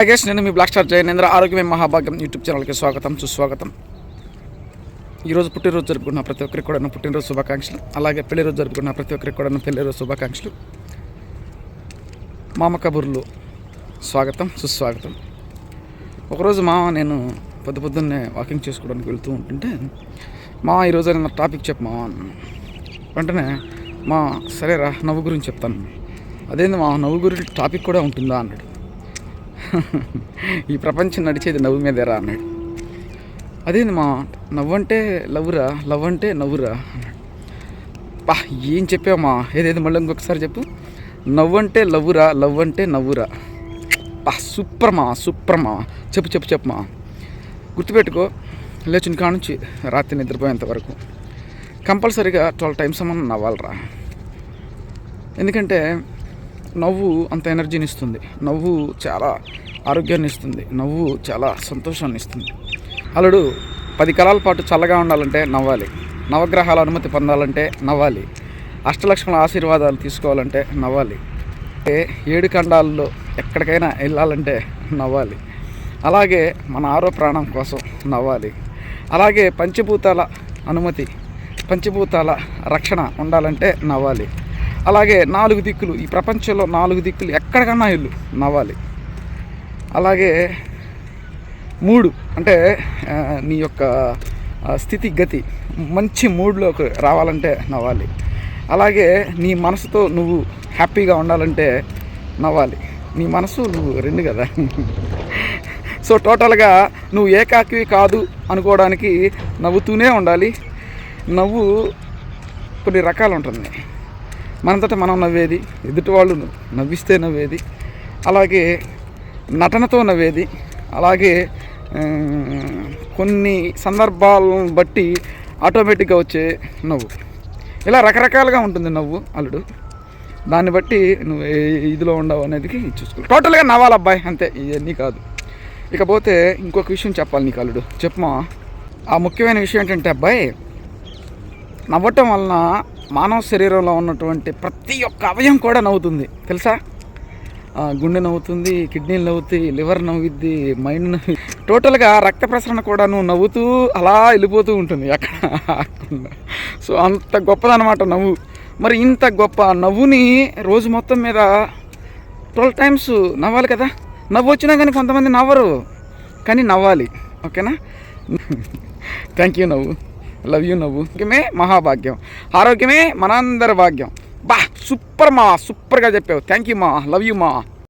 నాగేష్ నేను మీ black star జయనేంద్ర ఆరోగ్యమే మహాభాగ్యం యూట్యూబ్ ఛానల్కి స్వాగతం సుస్వాగతం. ఈరోజు పుట్టినరోజు జరుపుకున్న ప్రతి ఒక్కరికి కూడా పుట్టినరోజు శుభాకాంక్షలు. అలాగే పెళ్ళి రోజు జరుపుకున్న ప్రతి ఒక్కరికి కూడా పెళ్ళిరోజు పెళ్ళి రోజు శుభాకాంక్షలు. మామ కబుర్లు. స్వాగతం సుస్వాగతం. ఒకరోజు మామ నేను పొద్దు పొద్దున్నే వాకింగ్ చేసుకోవడానికి వెళ్తూ ఉంటుంటే మా ఈరోజు నా టాపిక్ చెప్పు మామ వెంటనే మా సరేరా నవ్వు గురించి చెప్తాను. అదేంది మా నవ్వు గురించి టాపిక్ కూడా ఉంటుందా? అన్నాడు. ఈ ప్రపంచం నడిచేది నవ్వు మీదేరా అన్నాడు. అదేంది మా నవ్వు అంటే లవ్వురా లవ్ అంటే నవ్వురా అన్నాడు. బా ఏం చెప్పామా ఏదేది మళ్ళీ ఇంకొకసారి చెప్పు. నవ్వు అంటే లవ్వురా లవ్ అంటే నవ్వురా. బా సూపర్ మా సూపర్ మా. చెప్పు చెప్పు చెప్పు మా. గుర్తుపెట్టుకో లేచిన కాడ నుంచి రాత్రి నిద్రపోయేంత వరకు కంపల్సరీగా ట్వెల్వ్ టైమ్స్ మనం నవ్వాలరా. ఎందుకంటే నవ్వు అంత ఎనర్జీని ఇస్తుంది. నవ్వు చాలా ఆరోగ్యాన్ని ఇస్తుంది. నవ్వు చాలా సంతోషాన్ని ఇస్తుంది. అల్లుడు పది కాలాల పాటు చల్లగా ఉండాలంటే నవ్వాలి. నవగ్రహాల అనుమతి పొందాలంటే నవ్వాలి. అష్టలక్ష్మణ ఆశీర్వాదాలు తీసుకోవాలంటే నవ్వాలి. అంటే ఏడు ఖండాల్లో ఎక్కడికైనా వెళ్ళాలంటే నవ్వాలి. అలాగే మన ఆరో ప్రాణం కోసం నవ్వాలి. అలాగే పంచభూతాల అనుమతి పంచభూతాల రక్షణ ఉండాలంటే నవ్వాలి. అలాగే నాలుగు దిక్కులు ఈ ప్రపంచంలో నాలుగు దిక్కులు ఎక్కడికన్నా ఇల్లు నవ్వాలి. అలాగే మూడు అంటే నీ యొక్క స్థితి గతి మంచి మూడ్లోకి రావాలంటే నవ్వాలి. అలాగే నీ మనసుతో నువ్వు హ్యాపీగా ఉండాలంటే నవ్వాలి. నీ మనసు నువ్వు రెండు కదా. సో టోటల్గా నువ్వు ఏకాకివి కాదు అనుకోవడానికి నవ్వుతూనే ఉండాలి. నవ్వు కొన్ని రకాలు ఉంటుంది మనంతట మనం నవ్వేది ఎదుటి వాళ్ళు నవ్విస్తే నవ్వేది అలాగే నటనతో నవ్వేది అలాగే కొన్ని సందర్భాలను బట్టి ఆటోమేటిక్గా వచ్చే నవ్వు. ఇలా రకరకాలుగా ఉంటుంది నవ్వు అల్లుడు. దాన్ని బట్టి నువ్వు ఏ ఇదిలో ఉండవు అనేది చూసుకో. టోటల్గా నవ్వాలి అబ్బాయి? అంతే ఇవన్నీ కాదు. ఇకపోతే ఇంకొక విషయం చెప్పాలి నీకు అల్లుడు. చెప్పమా ఆ ముఖ్యమైన విషయం ఏంటంటే అబ్బాయి నవ్వటం వలన మానవ శరీరంలో ఉన్నటువంటి ప్రతి ఒక్క అవయం కూడా నవ్వుతుంది. తెలుసా? గుండె నవ్వుతుంది కిడ్నీలు నవ్వుతాయి లివర్ నవ్వుద్ది మైండ్ నవ్వి టోటల్గా రక్త ప్రసరణ కూడా నువ్వు నవ్వుతూ అలా వెళ్ళిపోతూ ఉంటుంది అక్కడ. సో అంత గొప్పదనమాట నవ్వు. మరి ఇంత గొప్ప నవ్వుని రోజు మొత్తం మీద ట్వెల్వ్ టైమ్స్ నవ్వాలి కదా? నవ్వు వచ్చినా కానీ కొంతమంది నవ్వరు. కానీ నవ్వాలి. ఓకేనా? థ్యాంక్ యూ నవ్వు. లవ్ యూ నవ్వు ఆరోగ్యమే మహాభాగ్యం ఆరోగ్యమే మనందరి భాగ్యం బా సూపర్ మా సూపర్గా చెప్పావు థ్యాంక్ యూ మా లవ్ యూ మా